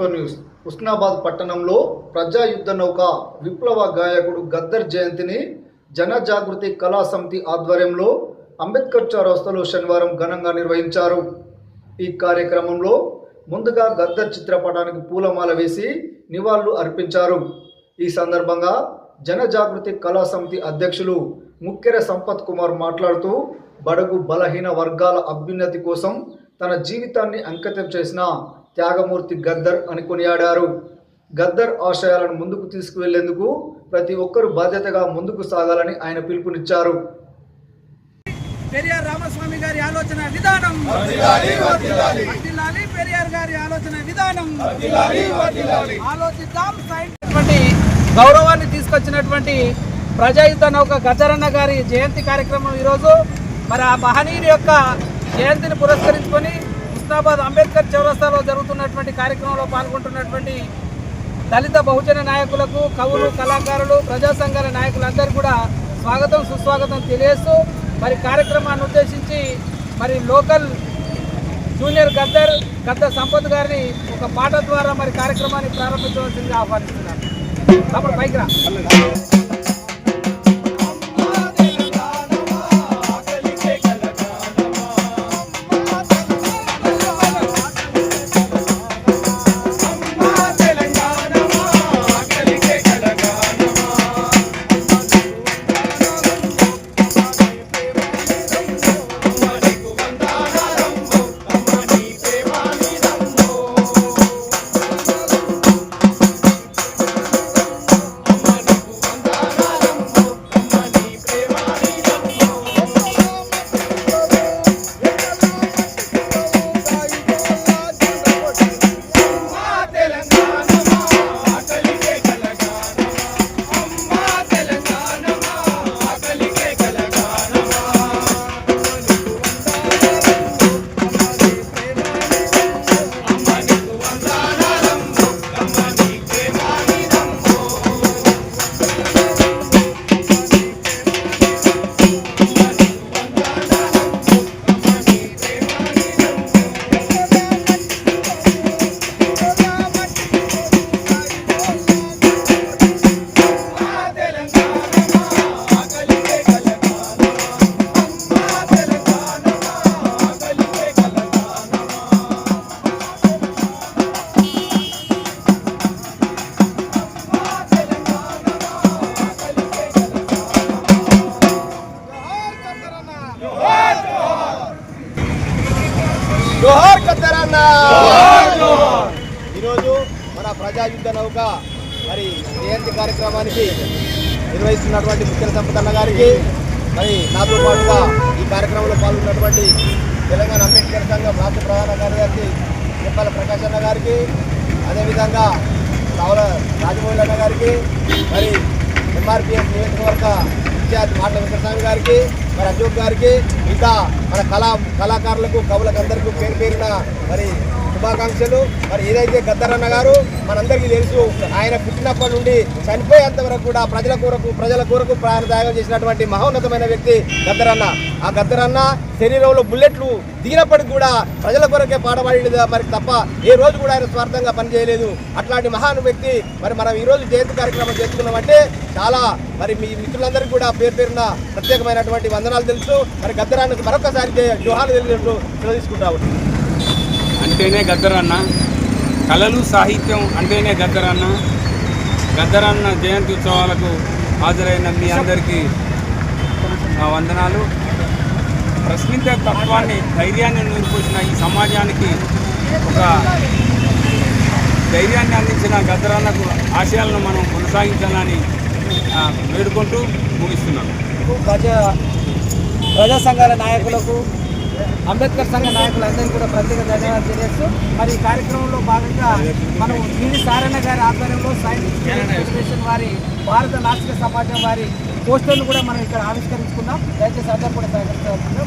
ఎస్పర్ news. Husnabad పట్టణంలో ప్రజాయుద్ధ నౌక విప్లవ గాయకుడు గద్దర్ జయంతిని జన జాగృతి కళా సమితి ఆధ్వర్యంలో అంబేద్కర్ చౌరస్తలో శనివారం ఘనంగా నిర్వహించారు. ఈ కార్యక్రమంలో ముందుగా గద్దర్ చిత్రపటానికి పూలమాల వేసి నివాళులు అర్పించారు. ఈ సందర్భంగా జన జాగృతి కళా సమితి అధ్యక్షులు ముక్కెర సంపత్ కుమార్ మాట్లాడుతూ బడుగు బలహీన వర్గాల అభ్యున్నతి కోసం తన జీవితాన్ని అంకితం చేసిన త్యాగమూర్తి గద్దర్ అని కొనియాడారు. గద్దర్ ఆశయాలను ముందుకు తీసుకువెళ్ళేందుకు ప్రతి ఒక్కరూ బాధ్యతగా ముందుకు సాగాలని ఆయన పిలుపునిచ్చారు. పెరియార్ రామస్వామి గారి ఆలోచన విధానం. పెరియార్ గారి ఆలోచన విధానం. ఆలోచిద్దాం గౌరవాన్ని తీసుకొచ్చినటువంటి ప్రజాయుద్ధ నౌక గజరన్న గారి జయంతి కార్యక్రమం ఈరోజు. మరి ఆ మహనీయుని యొక్క జయంతిని పురస్కరించుకొని హుస్నాబాద్ అంబేద్కర్ చౌరస్తాలో జరుగుతున్నటువంటి కార్యక్రమంలో పాల్గొంటున్నటువంటి దళిత బహుజన నాయకులకు కవులు కళాకారులు ప్రజా సంఘాల నాయకులందరూ కూడా స్వాగతం సుస్వాగతం తెలియజేస్తూ మరి కార్యక్రమాన్ని ఉద్దేశించి మరి లోకల్ జూనియర్ గద్దర్ గద్దర్ సంపత్ గారిని ఒక పాట ద్వారా మరి కార్యక్రమాన్ని ప్రారంభించవలసింది ఆహ్వానిస్తున్నారు అప్పుడు పైకి రా. జోహార్ కత్తరన్న ఈరోజు మన ప్రజాయుద్ధ నౌక మరి జయంతి కార్యక్రమానికి నిర్వహిస్తున్నటువంటి ముఖ్య సంపదన్న గారికి మరి నాతో పాటుగా ఈ కార్యక్రమంలో పాల్గొన్నటువంటి తెలంగాణ అంబేద్కర్ సంఘం రాష్ట్ర ప్రధాన కార్యదర్శి చెప్పాల ప్రకాష్ అన్న గారికి అదేవిధంగా రావుల రాజమౌళి అన్న గారికి మరి ఎంఆర్పిఎస్ నియోజకవర్గ ఇన్ఛార్జ్ మాటల వెంకటస్వామి గారికి మరి అశోక్ గారికి ఇంకా మన కళా కళాకారులకు కవులకు అందరికీ పేరు పేరున మరి శుభాకాంక్షలు. మరి ఏదైతే గద్దరన్న గారు మనందరికీ తెలుసు ఆయన పుట్టినప్పటి నుండి చనిపోయేంత వరకు కూడా ప్రజల కొరకు ప్రజల కొరకు ప్రాణ చేసినటువంటి మహోన్నతమైన వ్యక్తి గద్దరన్న. ఆ గద్దరన్న శరీరంలో బుల్లెట్లు దిగినప్పటికి కూడా ప్రజల కొరకే పాడబడి మరి తప్ప ఏ రోజు కూడా ఆయన స్వార్థంగా పనిచేయలేదు. అట్లాంటి మహాను వ్యక్తి మరి మనం ఈరోజు జయంతి కార్యక్రమం చేసుకున్నామంటే చాలా మరి మీ మిత్రులందరికీ కూడా పేరు పేరున ప్రత్యేకమైనటువంటి వందనాలు తెలుసు మరి గద్దరానికి మరొకసారి జోహాలు తెలియజేస్తూ తీసుకుంటాము అంటేనే గద్దరన్న. కళలు సాహిత్యం అంటేనే గద్దరన్న. గద్దరన్న జయంతి ఉత్సవాలకు హాజరైన మీ అందరికీ నా వందనాలు. ప్రశ్నించే తత్వాన్ని ధైర్యాన్ని నిరూపించిన ఈ సమాజానికి ఒక ధైర్యాన్ని అందించిన గద్దరన్నకు ఆశయాలను మనం కొనసాగించాలని వేడుకుంటూ ముగిస్తున్నాను. ప్రజా ప్రజా సంఘాల నాయకులకు అంబేద్కర్ సంఘ నాయకులందరికీ కూడా ప్రత్యేక ధన్యవాదాలు తెలియజేస్తూ మరి ఈ కార్యక్రమంలో భాగంగా మనం టీవీ సారణ గారి ఆధ్వర్యంలో సైన్స్ ఫెడరేషన్ వారి భారత నాస్తిక సమాజం వారి పోస్టర్లు కూడా మనం ఇక్కడ ఆవిష్కరించుకున్నాం. దయచేసి అందరూ కూడా సహకరించాల్సిందిగా